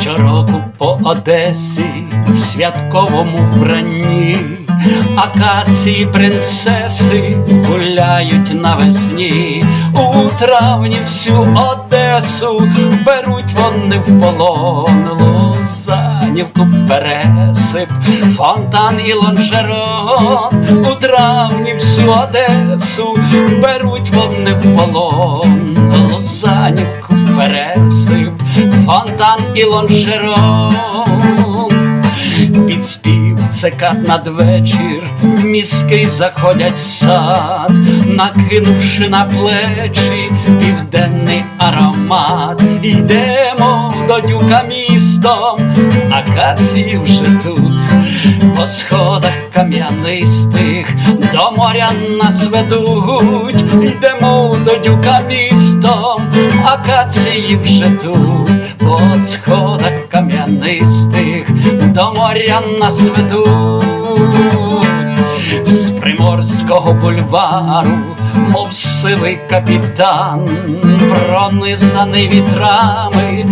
Щороку по Одесі в святковому вбранні акації принцеси гуляють навесні, у травні всю Одесу беруть вони в полон. Лозанівку, пересип, фонтан і лонжерон, у травні всю Одесу беруть вони в полон, Лозанівку, пересип, фонтан і лонжерон. Під спів цикад надвечір в міський заходять сад, накинувши на плечі південний аромат, йдемо до дюка містом, акації вже тут, по сходах кам'янистих до моря нас ведуть, йдемо до дюка містом, акації вже тут, по сходах кам'янистих до моря нас ведуть. З приморського бульвару, мов сивий капітан, пронизаний вітрами,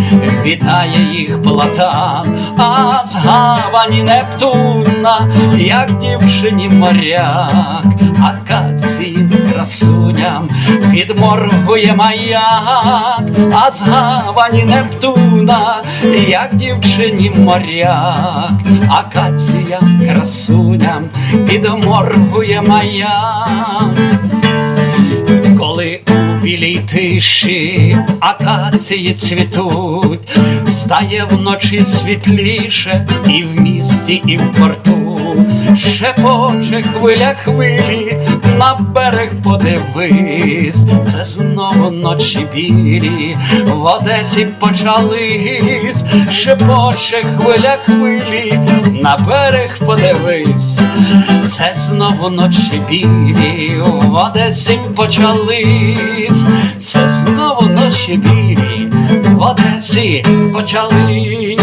вітає їх платан, а з гавані Нептуна, як дівчині моряк, акаціїм красуням підморгує маяк, а з гавані Нептуна, як дівчині моряк, акація красуням підморгує маяк. Білій тиші акації цвітуть, стає вночі світліше і в місті, і в порту, шепоче хвиля хвилі, на берег подивись, це знову ночі білі, в Одесі почались, шепоче хвиля хвилі, на берег подивись, це знову ночі білі, в Одесі почались, це знову ночі білі, в Одесі почались.